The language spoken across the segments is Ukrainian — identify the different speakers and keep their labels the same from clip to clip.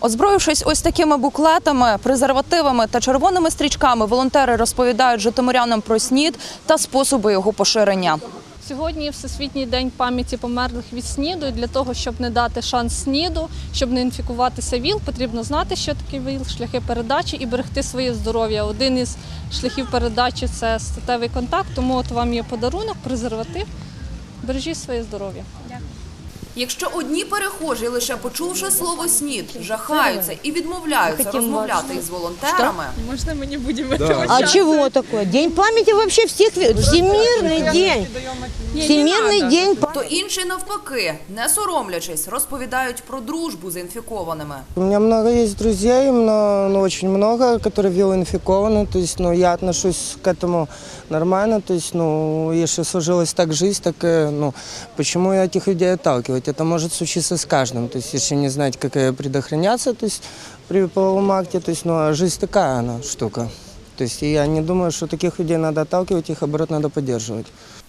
Speaker 1: Озброївшись ось такими буклетами, презервативами та червоними стрічками, волонтери розповідають житомирянам про снід та способи його поширення.
Speaker 2: Сьогодні Всесвітній день пам'яті померлих від СНІДу. І для того, щоб не дати шанс СНІДу, щоб не інфікуватися ВІЛ, потрібно знати, що таке ВІЛ, шляхи передачі і берегти своє здоров'я. Один із шляхів передачі це статевий контакт. Тому от вам є подарунок, презерватив. Бережіть своє здоров'я.
Speaker 1: Якщо одні перехожі, лише почувши слово снід, жахаються і відмовляються розмовляти із волонтерами,
Speaker 2: Можна мені будемо
Speaker 3: А чего такое? День памяти вообще всех, ви- Всемирный день. Всемирный день памяти.
Speaker 1: то інші навпаки, не соромлячись, розповідають про дружбу з інфікованими.
Speaker 4: У меня много есть друзей, но, ну, очень много, которые виоинфикованы. То есть, ну, я отношусь к этому нормально. То есть, ну, если сложилась так жизнь, так, э, ну, почему этих людей отталкивать? Это может случиться с каждым. То есть, если не знать, как э, предохраняться, то есть, при половом акте, то есть, ну, а жизнь такая она штука. То есть, и я не думаю, что таких людей надо отталкивать, их, наоборот, надо поддерживать.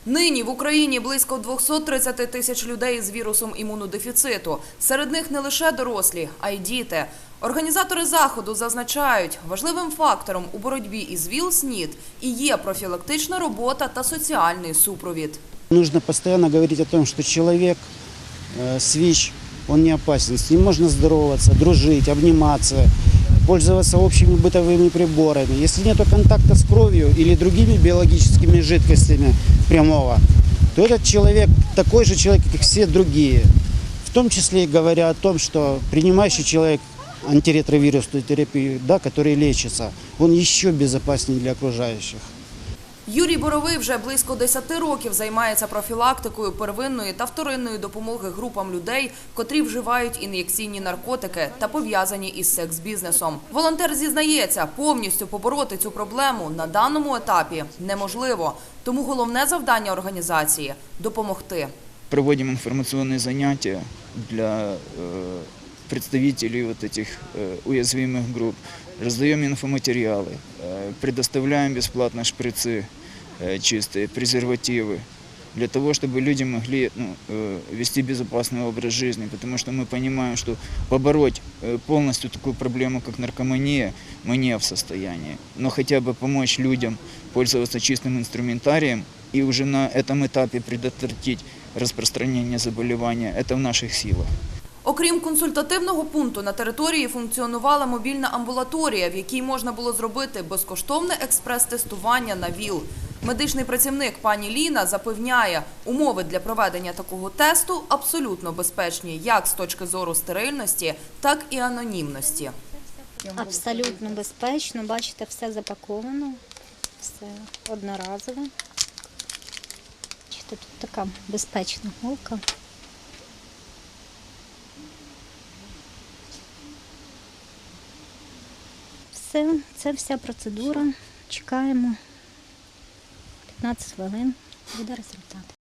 Speaker 1: Нині в Україні близько 230 тисяч людей з вірусом імунодефіциту. Серед них не лише дорослі, а й діти. Організатори заходу зазначають, важливим фактором у боротьбі із ВІЛ-СНІД і є профілактична робота та соціальний супровід.
Speaker 5: Нужно постоянно говорить о том, что человек, э, СВИЧ, он не опасен. С ним можно здороваться, дружить, обниматься, пользоваться общими бытовыми приборами. Если нет контакта с кровью или другими биологическими жидкостями прямого, то этот человек такой же человек, как все другие. В том числе говоря о том, что принимающий человек антиретровирусную терапию, да, который лечится, он еще безопаснее для окружающих.
Speaker 1: Юрій Боровий вже близько 10 років займається профілактикою первинної та вторинної допомоги групам людей, котрі вживають ін'єкційні наркотики та пов'язані із секс-бізнесом. Волонтер зізнається, повністю побороти цю проблему на даному етапі неможливо. Тому головне завдання організації допомогти.
Speaker 6: проводим информационные занятия для э, представителей вот этих э, уязвимых групп, раздаем инфоматериалы, э, предоставляем бесплатно шприцы э, чистые, презервативы, для того, чтобы люди могли ну, э, вести безопасный образ жизни, потому что мы понимаем, что побороть э, полностью такую проблему, как наркомания, мы не в состоянии, но хотя бы помочь людям пользоваться чистым инструментарием и уже на этом этапе предотвратить распространение заболевания, это в наших силах.
Speaker 1: Окрім консультативного пункту, на території функціонувала мобільна амбулаторія, в якій можна було зробити безкоштовне експрес-тестування на ВІЛ. Медичний працівник пані Ліна запевняє, умови для проведення такого тесту абсолютно безпечні як з точки зору стерильності, так і анонімності.
Speaker 7: Абсолютно безпечно. Бачите, все запаковано, все одноразове. Бачите, тут така безпечна голка. Все, це вся процедура. Чекаємо 15 хвилин. Буде результат.